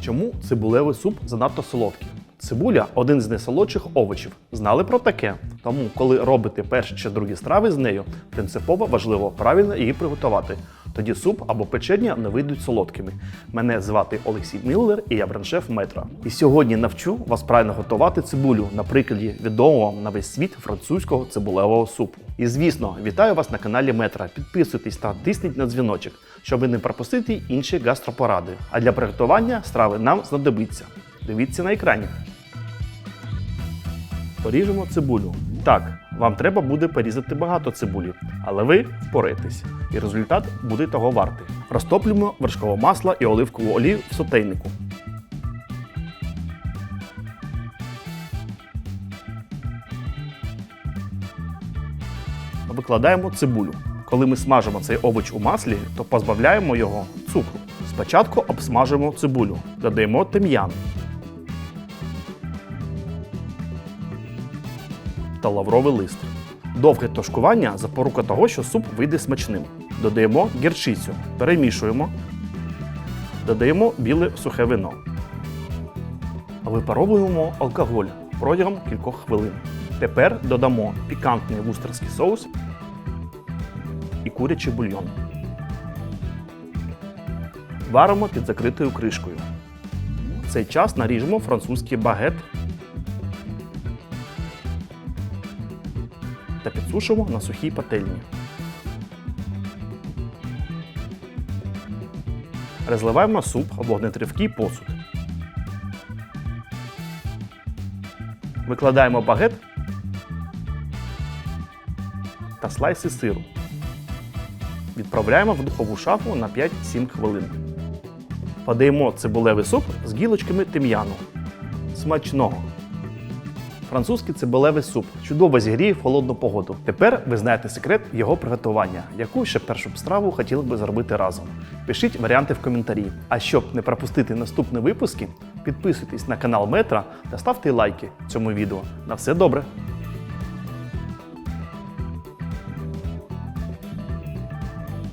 Чому цибулевий суп занадто солодкий? Цибуля один з найсолодших овочів. Знали про таке? Тому, коли робите перші чи другі страви з нею, принципово важливо правильно її приготувати. Тоді суп або печення не вийдуть солодкими. Мене звати Олексій Міллер і я бренд-шеф метра. І сьогодні навчу вас правильно готувати цибулю на прикладі відомого на весь світ французького цибулевого супу. І звісно, вітаю вас на каналі Метра. Підписуйтесь та тисніть на дзвіночок, щоб не пропустити інші гастропоради. А для приготування страви нам знадобиться. Дивіться на екрані. Поріжемо цибулю. Так, вам треба буде порізати багато цибулі, але ви впораєтесь, і результат буде того вартий. Розтоплюємо вершкове масло і оливкову олію в сотейнику. Викладаємо цибулю. Коли ми смажимо цей овоч у маслі, то позбавляємо його цукру. Спочатку обсмажуємо цибулю, додаємо тим'ян, та лавровий лист. Довге тушкування запорука того, що суп вийде смачним. Додаємо гірчицю, перемішуємо, додаємо біле сухе вино. Випаровуємо алкоголь протягом кількох хвилин. Тепер додамо пікантний вустерський соус і курячий бульйон. Варимо під закритою кришкою. В цей час наріжемо французький багет та підсушимо на сухій пательні. Розливаємо суп в вогнетривкий посуд. Викладаємо багет та слайси сиру. Відправляємо в духову шафу на 5-7 хвилин. Подаємо цибулевий суп з гілочками тим'яну. Смачного! Французький цибулевий суп чудово зігріє в холодну погоду. Тепер ви знаєте секрет його приготування, яку ще першу б страву хотіли би зробити разом. Пишіть варіанти в коментарі. А щоб не пропустити наступні випуски, підписуйтесь на канал Метра та ставте лайки цьому відео. На все добре!